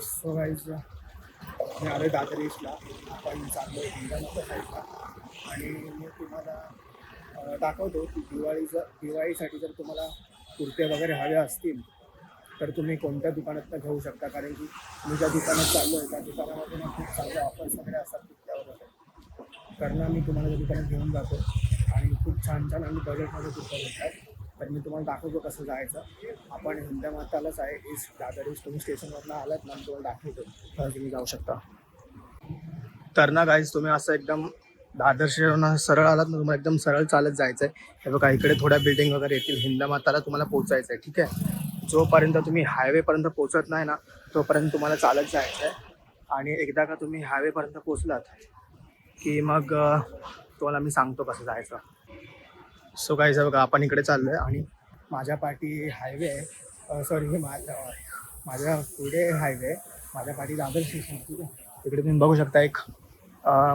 So guys मी आलो दादर ईस्टला आपण चाललो हिंदानाच्या साईडला आणि मी तुम्हाला दाखवतो की दिवाळीचं दिवाळीसाठी जर तुम्हाला कुर्ते वगैरे हवे असतील तर तुम्ही कोणत्या दुकानातनं घेऊ शकता? कारण की मी ज्या दुकानात चाललो आहे त्या दुकानामध्ये खूप चांगले ऑफर्स वगैरे असतात कुर्त्यावर वगैरे. तर मी तुम्हाला त्या दुकानात घेऊन जातो. आणि खूप छान छान आणि बजेटमध्ये कुर्त्या भेटतात. तर मी तुम्हाला दाखवतो कसं जायचं. आपण हिंदमातालाच मातालाच आहे ईस्ट दादर ईस्ट तुम्ही स्टेशनवरनं आलात ना मी तुम्हाला दाखवतो. तर तुम्ही जाऊ शकता. तर ना गाईज तुम्ही असं एकदम दादर शहरावरून सरळ आलात ना तुम्हाला एकदम सरळ चालत जायचं आहे हे बघा इकडे थोड्या बिल्डिंग वगैरे येतील. हिंदा माताला तुम्हाला पोचायचं आहे ठीक आहे? जोपर्यंत तुम्ही हायवेपर्यंत पोचत नाही ना तोपर्यंत तुम्हाला चालत जायचं आहे आणि एकदा का तुम्ही हायवेपर्यंत पोचलात की मग तुम्हाला मी सांगतो कसं जायचं. सो काय बघा आपण इकडे चाललो आहे आणि माझ्या पाठी हायवे आहे. सॉरी माझ्या माझ्या पुढे हायवे माझ्या पाठी दादर स्टेशन ठीक आहे. तिकडे तुम्ही बघू शकता एक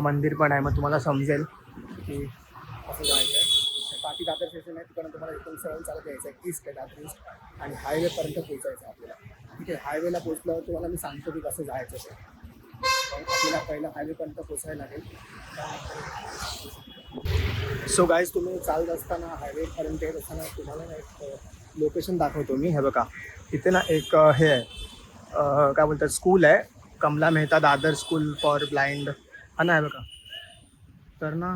मंदिर पण आहे. मग तुम्हाला समजेल की असं जायचं आहे. पाठी दादर स्टेशन आहे. तिकडून तुम्हाला एकदम सरळ चालत यायचं आहे. ईस्ट आहे दादर ईस्ट आणि हायवेपर्यंत पोहोचायचं आहे आपल्याला. ठीक आहे हायवेला पोचल्यावर तुम्हाला मी सांगतो की कसं जायचं ते. पण आपल्याला पहिलं हायवेपर्यंत पोचायला लागेल. सो गाईज तुम्ही चालत असताना हायवेपर्यंत येत असताना तुम्हाला ना एक लोकेशन दाखवतो मी. हे बघा. इथे ना एक हे आहे. काय बोलतात? स्कूल आहे. Kamala Mehta Dadar school for blind हा ना आहे बघा. तर ना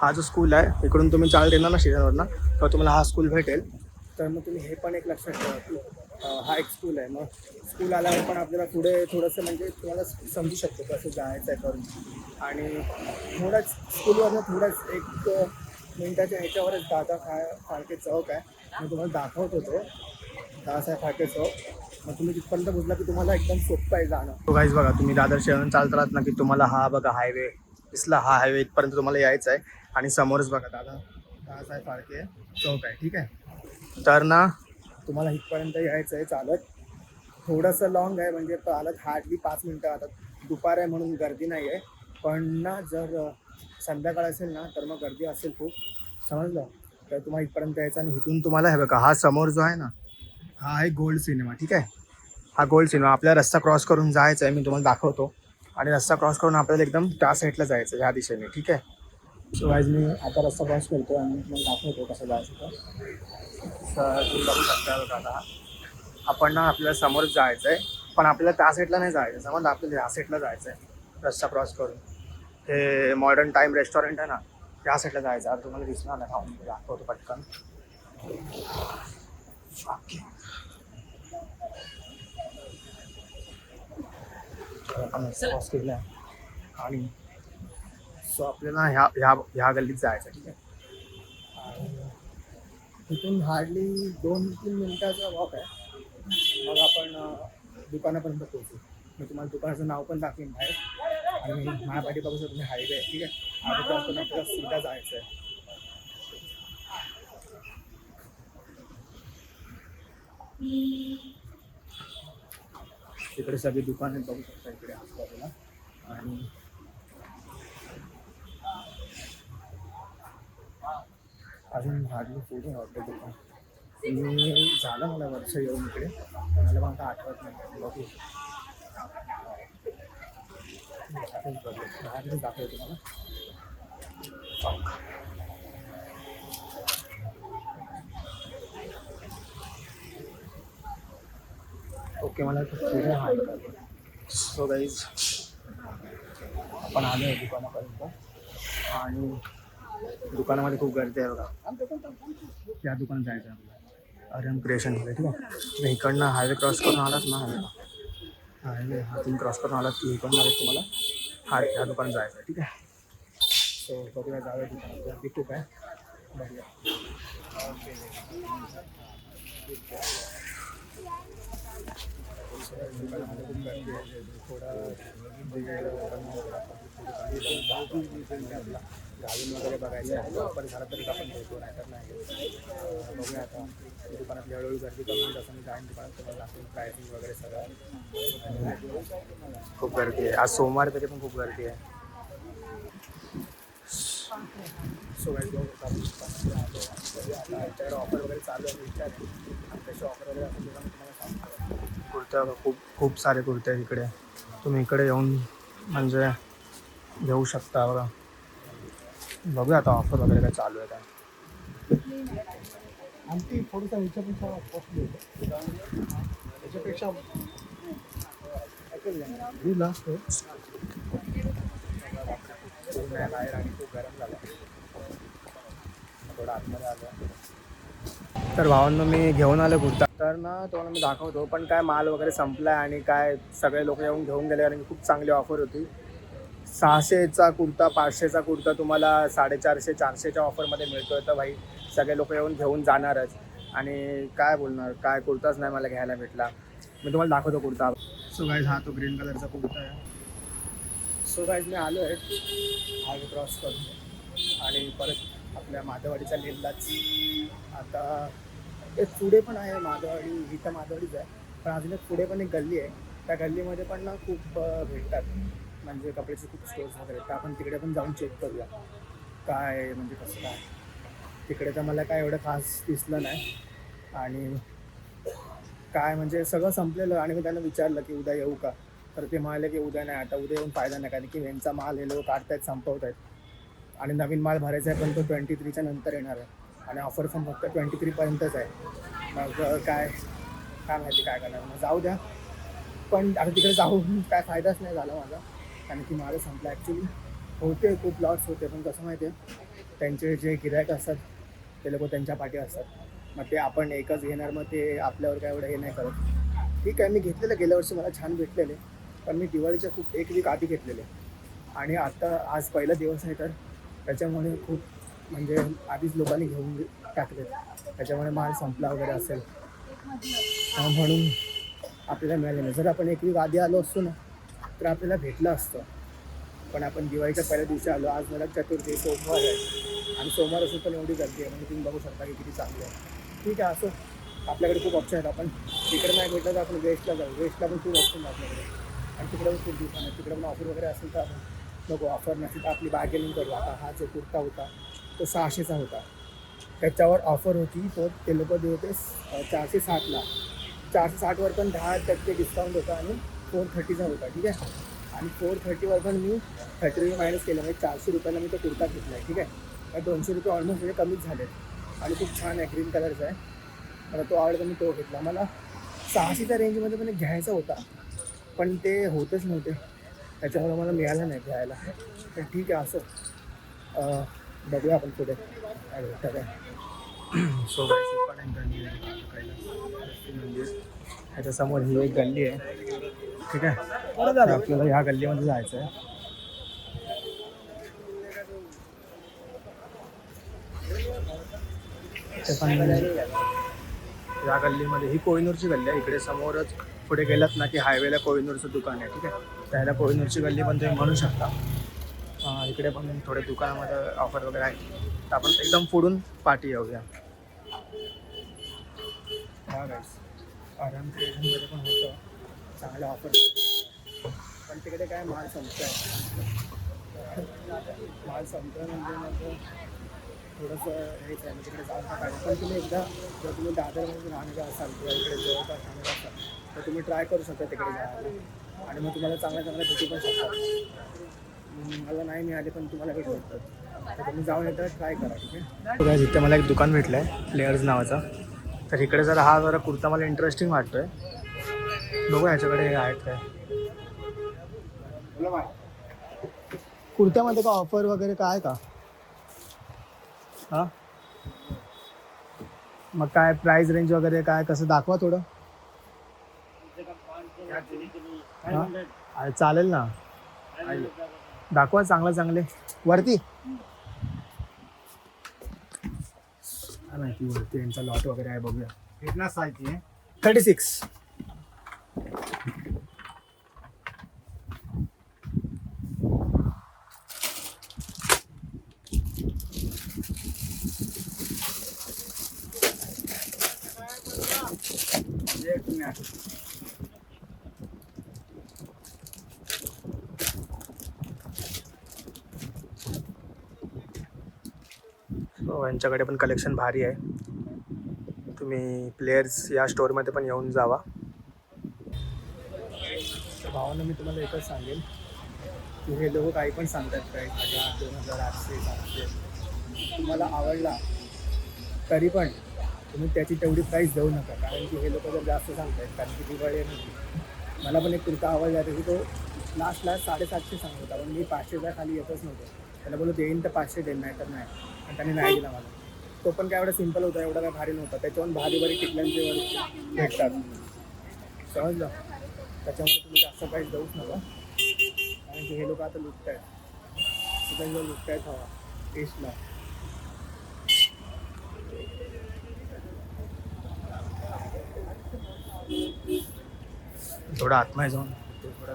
हा जो स्कूल आहे इकडून तुम्ही चालत येणार ना स्टेशनवरनं तर तुम्हाला हा स्कूल भेटेल. तर मग तुम्ही हे पण एक लक्षात ठेवा हा एक स्कूल आहे. मग स्कूल आल्यावर पण आपल्याला पुढे थोडंसं म्हणजे तुम्हाला समजू शकतो कसं जायचं आहे करून. आणि थोडंच स्कूलवरनं थोडंच एक मिनटाच्या मिनिटाच्या ह्याच्यावरच दादा खा फाळके चौक आहे. मी तुम्हाला दाखवत होतो. दादासाहेब फाळके चौक. मग तुम्ही तिथपर्यंत पोचला की तुम्हाला एकदम सोपं आहे जाणं. हो तो काहीच बघा तुम्ही दादर शहरात चालत राहत ना की तुम्हाला हा बघा हायवे दिसला हा हायवे इथपर्यंत तुम्हाला यायचं आहे आणि समोरच बघा दादा दादासाहेब फाळके चौक आहे. ठीक आहे? तर ना तुम्हाला इथपर्यंत यायचं आहे चालत. थोडंसं लॉंग आहे म्हणजे चालत हार्डली पाच मिनटं आता. दुपार आहे म्हणून गर्दी नाही आहे पण ना जर संध्याकाळ असेल ना तर मग गर्दी असेल खूप. समजलं? तर तुम्हाला इथपर्यंत यायचं आणि इथून तुम्हाला हे बघा हा समोर जो आहे ना हा आहे गोल्ड सिनेमा ठीक आहे? हा गोल्ड सिनेमा आपल्याला रस्ता क्रॉस करून जायचा आहे मी तुम्हाला दाखवतो. आणि रस्ता क्रॉस करून आपल्याला एकदम त्या साईडला जायचं आहे ह्या दिशेने ठीक आहे? सो आज मी आता रस्ता क्रॉस करतो आणि मग दाखवतो कसं जायचं तर तर तुम्ही बघू शकता दादा आपण ना आपल्याला समोरच जायचं आहे पण आपल्याला त्या साईडला नाही जायचं समजलं आपल्याला ह्या साईडला जायचं आहे रस्ता क्रॉस करून. हे मॉडर्न टाईम रेस्टॉरंट आहे ना त्या साईडला जायचं. आता तुम्हाला दिसणार नाही. खाऊन दाखवतो पटकन. ओके. क्रॉस आहे आणि सो आपल्याला ह्या ह्या ह्या गल्लीत जायचं आहे, ठीक आहे? आणि तिथून हार्डली दोन तीन मिनिटाचा वॉक आहे. मग आपण दुकानापर्यंत पोहोचू. मी तुम्हाला दुकानाचं नाव पण दाखवेन बाहेर. आणि माझ्या बघू शकतो तुम्ही हायवे आहे ठीक आहे? आता आपल्याला सीधा जायचं आहे तिकडे सगळी दुकाने बघू शकता इकडे आसपासला आणि अजून हार्डली पुढे वाटतं दुकान मी झालं मला वर्ष येऊन इकडे मला आता आठवत नाही बघू बाहेरच दाखवतो तुम्हाला ओके मला पुढे हार्ड सो गाईज आपण आलो आहे दुकानापर्यंत आणि दुकानामध्ये खूप गर्दी आहे बघा. या दुकानात जायचं आहे आपल्याला. आर्यन क्रिएशनमध्ये ठीक आहे. इकडनं हायवे क्रॉस करून आलात ना हायवे हायवे हातून क्रॉस करून आलात की इकडनं आलात तुम्हाला. हा ह्या दुकानात जायचं आहे ठीक आहे. सो बघूया जाऊया दुकानात. गर्दी खूप आहे. बघूया. ओके थोडा आपला वगैरे बघायचं आहे वापर झाला तरी आपण घेतो नाही तर नाही बघूया आता दुकानातली हळूहळू गर्दी कमी होईल असं मी जाईन दुकानात तुम्हाला दाखवून प्रायसिंग वगैरे सगळं खूप गर्दी आहे. आज सोमवार तरी पण खूप गर्दी आहे. सो गाईज बघू आता याच्यावर ऑफर वगैरे चालू आहे विचार आणि तसे ऑफर वगैरे असेल तर तुम्हाला सांगतो बघा, खूप खूप सारे कुर्ते आहेत इकडे. तुम्ही इकडे येऊन म्हणजे घेऊ शकता बघा. बघूया आता ऑफर वगैरे काय चालू आहे काय. आणखी थोडंसं ह्याच्यापेक्षा कॉस्टली होतं त्याच्यापेक्षा लास्ट पूर्ण आहे. बाहेर आणि खूप गरम झालं थोडं आतमध्ये आलं तर भावांनो मी घेऊन आलो कुर्ता. तुम्हाला मी दाखवतो. पण काय माल वगैरे संपला आहे आणि काय सगळे लोक येऊन घेऊन गेले कारण खूप चांगली ऑफर होती. सहाशेचा कुर्ता पाचशेचा कुर्ता तुम्हाला साडेचारशे चारशेच्या ऑफरमध्ये मिळतोय तर भाई सगळे लोक येऊन घेऊन जाणारच. आणि काय बोलणार? काय कुर्ताच नाही मला घ्यायला भेटला. मी तुम्हाला दाखवतो कुर्ता. सो गाईज हा तो ग्रीन कलरचा कुर्ता आहे. सो गाईज मी आलो आहे हायवे क्रॉस करून. आणि परत आपल्या माधवाडीच्या लेनलाच आता एक पुढे पण आहे माधवाडी ही तर माधववाडीच आहे. पण अजून एक पुढे पण एक गल्ली आहे. त्या गल्लीमध्ये पण ना खूप भेटतात. म्हणजे कपड्याचे खूप स्टोर्स वगैरे. तर आपण तिकडे पण जाऊन चेक करूया. काय म्हणजे कसं काय? तिकडे तर मला काय एवढं खास दिसलं नाही. आणि काय म्हणजे सगळं संपलेलं आणि मी त्यांना विचारलं की उद्या येऊ का? तर ते म्हणाले की उद्या नाही आता उद्या येऊन फायदा नाही. कारण की यांचा माल हे लोक काढतायत संपवत आहेत आणि नवीन माल भरायचा आहे पण तो ट्वेंटी थ्रीच्या नंतर येणार आहे. आणि ऑफर पण फक्त ट्वेंटी थ्रीपर्यंतच आहे. मग काय काय माहिती काय करणार. मग जाऊ द्या. पण आता तिकडे जाऊन काय फायदाच नाही झाला माझा. कारण की माझं संपलं ॲक्च्युली होते खूप लॉट्स होते पण कसं माहिती आहे त्यांचे जे गिरायक असतात ते लोक त्यांच्या पाठी असतात. मग ते आपण एकच घेणार मग ते आपल्यावर काय एवढं हे नाही करत. ठीक आहे मी घेतलेलं गेल्या वर्षी मला छान भेटलेले. पण मी दिवाळीच्या खूप एक वीक आधी घेतलेले. आणि आता आज पहिला दिवस आहे तर त्याच्यामुळे खूप म्हणजे आधीच लोकांनी घेऊन टाकले. त्याच्यामुळे माल संपला वगैरे असेल. म्हणून आपल्याला मिळालं नाही. जर आपण एक वीक आधी आलो असतो ना तर आपल्याला भेटलं असतं. पण आपण दिवाळीच्या पहिल्या दिवशी आलो. आज मला चतुर्थी सोमवार आहे. आणि सोमवार असून पण एवढी गर्दी आहे. म्हणजे तुम्ही बघू शकता की किती चांगलं आहे. ठीक आहे असं. आपल्याकडे खूप ऑप्शन आहेत. आपण तिकडे नाही भेटलं तर आपण वेस्टला जाऊ. वेस्टला पण खूप ऑप्शन आहे आपल्याकडे. आणि तिकडे पण खूप दुकान आहे तिकडे पण ऑफर वगैरे असेल तर आपण बघू. ऑफर नसेल तर आपली बार्गेनिंग करू. आता हा जो कुर्ता होता तो सहाशेचा होता. त्याच्यावर ऑफर होती. तो ते लोक देत होते चारशे साठला चारशे साठवर पण दहा टक्के डिस्काउंट होता आणि फोर थर्टीचा होता ठीक आहे? आणि फोर थर्टीवर पण मी थर्टी मायनस केलं म्हणजे चारशे रुपयाला मी तो कुर्ता घेतला आहे ठीक आहे? तर दोनशे रुपये ऑलमोस्ट म्हणजे कमीच झालेत आणि खूप छान आहे ग्रीन कलरचा आहे. मला तो आवडता मी तो घेतला. मला सहाशेच्या रेंजमध्ये पण घ्यायचा होता पण ते होतच नव्हते. त्याच्यामुळे मला मिळालं नाही घ्यायला. तर ठीक आहे असं. बघूया आपण पुढे. काय भेटतं काय? सो म्हणजे. ह्याच्यासमोर ही एक गल्ली आहे. ठीक आहे? तर आपल्याला ह्या गल्लीमध्ये जायचं आहे या गल्लीमध्ये ही कोहिनूरची गल्ली आहे. इकडे समोरच पुढे गेलात ना की हायवेला कोहिनूरचं दुकान आहे. ठीक आहे? त्याला कोहिनूरची गल्ली पण तुम्ही म्हणू शकता. इकडे पण थोडे दुकानामध्ये ऑफर वगैरे आहे तर आपण एकदम पुढून पाठी येऊया. हा गाईस आराम क्रिएशनमध्ये पण होतं. चांगल्या ऑफर पण तिकडे काय माल संपत आहे माल संपतं म्हणजे मग थोडंसं हेच आहे मग तिकडे जाऊन टाकायचं पण तुम्ही एकदा जर तुम्ही दादरमध्ये राहणारे असाल किंवा इकडे जवळपास राहणारे असाल तर तुम्ही ट्राय करू शकता तिकडे जायला. आणि मग तुम्हाला चांगल्या चांगल्या भेटी पण शकतात. मला नाही मिळाले पण तुम्हाला भेटू शकतात तर तुम्ही जाऊन एकदा ट्राय करा ठीक आहे? इथे मला एक दुकान भेटलं आहे प्लेयर्स नावाचं. तर इकडे जरा हा जरा कुर्ता मला इंटरेस्टिंग वाटतोय. बघू ह्याच्याकडे हे आहेत काय. कुर्त्यामध्ये का ऑफर वगैरे काय आहे का? हां? मग काय प्राइस रेंज वगैरे काय कसं दाखवा थोडं. हां? चालेल ना. दाखवा चांगलं चांगले. वरती. माहिती वरती यांचा लॉट वगैरे आहे बघूया. कितना साइज है? थर्टी सिक्स हो, यांच्याकडे पण कलेक्शन भारी आहे. तुम्ही प्लेयर्स या स्टोअरमध्ये पण येऊन जावा. भावानं मी तुम्हाला एकच सांगेन की हे लोक काही पण सांगतात काही हजार दोन हजार आठशे सातशे तुम्हाला आवडला तरी पण तुम्ही त्याची तेवढी प्राईस देऊ नका. कारण की हे लोक जर जास्त सांगतायत कारण की दिवाळी मला पण एक कुर्ता आवडला की तो लास्ट लास्ट साडेसातशे सांगत होता पण मी पाचशेच्या खाली येतच नव्हतो. त्याला बोललो देईन तर पाचशे देईन नाही तर नाही. आणि त्याने नाही दिला मला. तो पण काय एवढा सिंपल होता एवढा काय भारी नव्हता. त्याच्यावर भारी भारी टिकल्यांचे वर भेटतात. समजलं? त्याच्यामुळे तुम्ही जास्त काही देऊच नका. कारण की हे लोक आता लुटत आहेत सुद्धा लुटत आहेत हवा टेस्टला थोडा आतमध्ये जाऊन. थोडा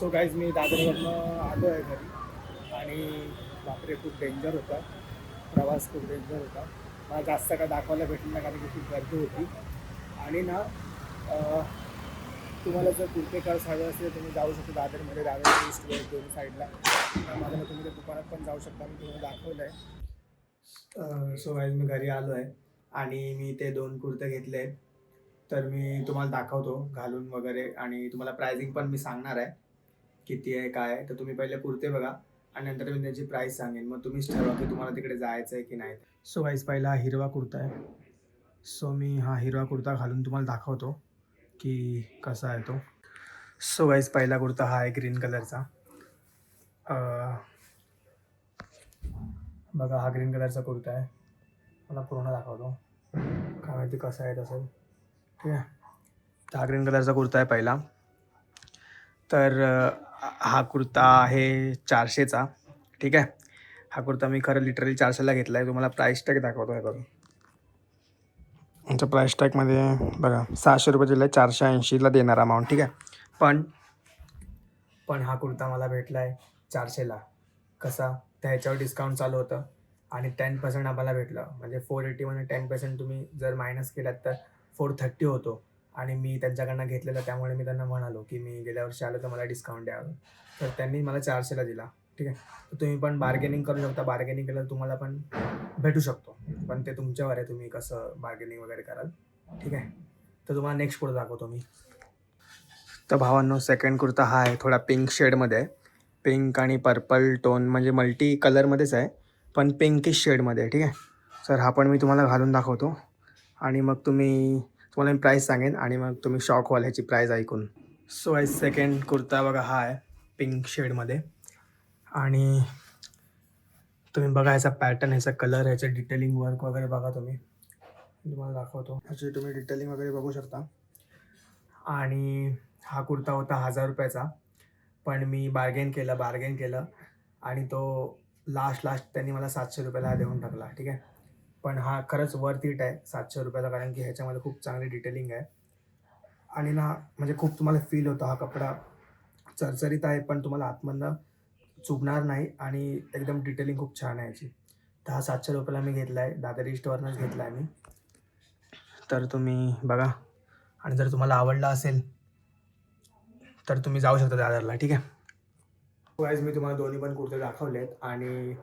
सो गाईज मी दादरवरनं आलो आहे घरी. आणि बापरे खूप डेंजर होता. प्रवास खूप डेंजर होता. मला जास्त काय दाखवायला भेटलं नाही कारण की खूप गर्दी होती. आणि ना तुम्हाला जर कुर्ते कर्स हवे असेल तर तुम्ही जाऊ शकता दादरमध्ये. दादर ईस्ट वेस्ट दोन्ही साईडला माझ्या तुम्ही त्या दुकानात पण जाऊ शकता. मी तुम्हाला दाखवलं आहे सो गाईज मी घरी आलो आहे आणि मी ते दोन कुर्ते घेतले. आहेत तर मी तुम्हाला दाखवतो घालून वगैरे. आणि तुम्हाला प्रायझिंग पण मी सांगणार आहे. किती आहे काय आहे तर तुम्ही पहिले कुर्ते बघा आणि नंतर मी त्याची प्राईस सांगेन. मग तुम्हीच ठरवा की तुम्हाला तिकडे जायचं आहे की नाही. सो गाईज पहिला हा हिरवा कुर्ता आहे. सो मी हा हिरवा कुर्ता घालून तुम्हाला दाखवतो की कसा आहे तो. सो गाईज पहिला कुर्ता हा आहे ग्रीन कलरचा बघा हा ग्रीन कलरचा कुर्ता आहे. मला पूर्ण दाखवतो. काय माहिती कसं आहे तसं. ठीक आहे. हा ग्रीन कलरचा कुर्ता आहे पहिला. तर हा कुर्ता आहे चारशेचा ठीक आहे? हा कुर्ता मी खरं लिटरली चारशेला घेतला आहे तुम्हाला प्राईस टॅग दाखवतो आहे बघा. आमच्या प्राईस टॅगमध्ये बघा सहाशे रुपये दिलं आहे चारशे ऐंशीला देणार अमाऊंट ठीक आहे? पण पण हा कुर्ता मला भेटला आहे चारशेला. कसा? त्या ह्याच्यावर डिस्काउंट चालू होतं. आणि टेन पर्सेंट आम्हाला भेटलं. म्हणजे फोर एटीमध्ये टेन पर्सेंट तुम्ही जर मायनस केलात तर फोर थर्टी होतो. आणि मी त्यांच्याकडनं घेतलेलं त्यामुळे मी त्यांना म्हणालो की मी गेल्या वर्षी आलो तर मला डिस्काउंट द्यावं तर त्यांनी मला चारशेला दिला. ठीक आहे? तर तुम्ही पण बार्गेनिंग करू शकता. बार्गेनिंग केलं तुम्हाला पण भेटू शकतो. पण ते तुमच्यावर आहे. तुम्ही कसं बार्गेनिंग वगैरे कराल? ठीक आहे? तर तुम्हाला नेक्स्ट कुर्ता दाखवतो मी. तर भावांनो सेकंड कुर्ता हा आहे. थोडा पिंक शेडमध्ये आहे. पिंक आणि पर्पल टोन म्हणजे मल्टी कलरमध्येच आहे. पण पिंकिश शेडमध्ये आहे. ठीक आहे? सर हा पण मी तुम्हाला घालून दाखवतो. आणि मग तुम्ही तुम्हाला मी प्राईस सांगेन आणि मग तुम्ही शॉक व्हाल ह्याची प्राईस ऐकून. सो आय सेकंड कुर्ता बघा हा आहे पिंक शेडमध्ये आणि तुम्ही बघा ह्याचा पॅटर्न ह्याचा कलर ह्याचं डिटेलिंग वर्क वगैरे बघा तुम्ही. मी तुम्हाला दाखवतो. ह्याची तुम्ही डिटेलिंग वगैरे बघू शकता. आणि हा कुर्ता होता हजार रुपयाचा पण मी बार्गेन केलं बार्गेन केलं आणि तो लास्ट लास्ट त्यांनी मला सातशे रुपयाला देऊन टाकला ठीक आहे? पण हा खरंच वर्थ इट आहे सातशे रुपयाचा कारण की ह्याच्यामध्ये खूप चांगली डिटेलिंग आहे. आणि ना म्हणजे खूप तुम्हाला फील होतं हा कपडा. चरचरीत आहे पण तुम्हाला आतमधनं चुभणार नाही आणि एकदम डिटेलिंग खूप छान आहे याची. तर हा सातशे रुपयाला मी घेतला आहे दादर स्टोअरनंच घेतला आहे मी. तर तुम्ही बघा. आणि जर तुम्हाला आवडला असेल तर तुम्ही जाऊ शकता दादरला ठीक आहे? वाईज मी तुम्हाला दोन्ही पण कुर्ते दाखवलेत आणि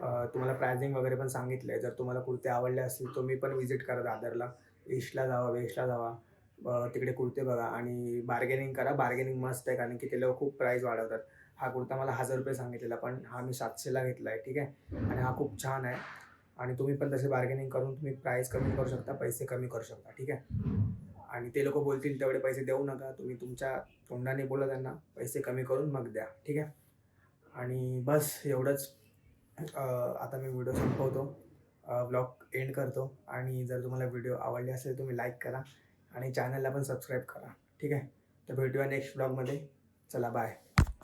तुम्हाला प्रायझिंग वगैरे पण सांगितलं आहे जर तुम्हाला कुर्ते आवडले असतील तुम्ही पण व्हिजिट करा दादरला ईस्टला जावा वेस्टला जावा. तिकडे कुर्ते बघा आणि बार्गेनिंग करा. बार्गेनिंग मस्त आहे कारण की ते लोक खूप प्राईस वाढवतात. हा कुर्ता मला हजार रुपये सांगितलेला पण हा मी सातशेला घेतला आहे ठीक आहे? आणि हा खूप छान आहे. आणि तुम्ही पण तसे बार्गेनिंग करून तुम्ही प्राईस कमी करू शकता पैसे कमी करू शकता ठीक आहे? आणि ते लोक बोलतील तेवढे पैसे देऊ नका. तुम्ही तुमच्या तोंडाने बोला त्यांना. पैसे कमी करून मग द्या ठीक आहे? आणि बस एवढंच. आता मी व्हिडिओ संपवतो. ब्लॉग एंड करतो. आणि जर तुम्हाला व्हिडिओ आवडले असेल तुम्ही लाईक करा. आणि चॅनलला पण सबस्क्राईब करा. ठीक आहे? तर भेटूया नेक्स्ट ब्लॉगमध्ये चला बाय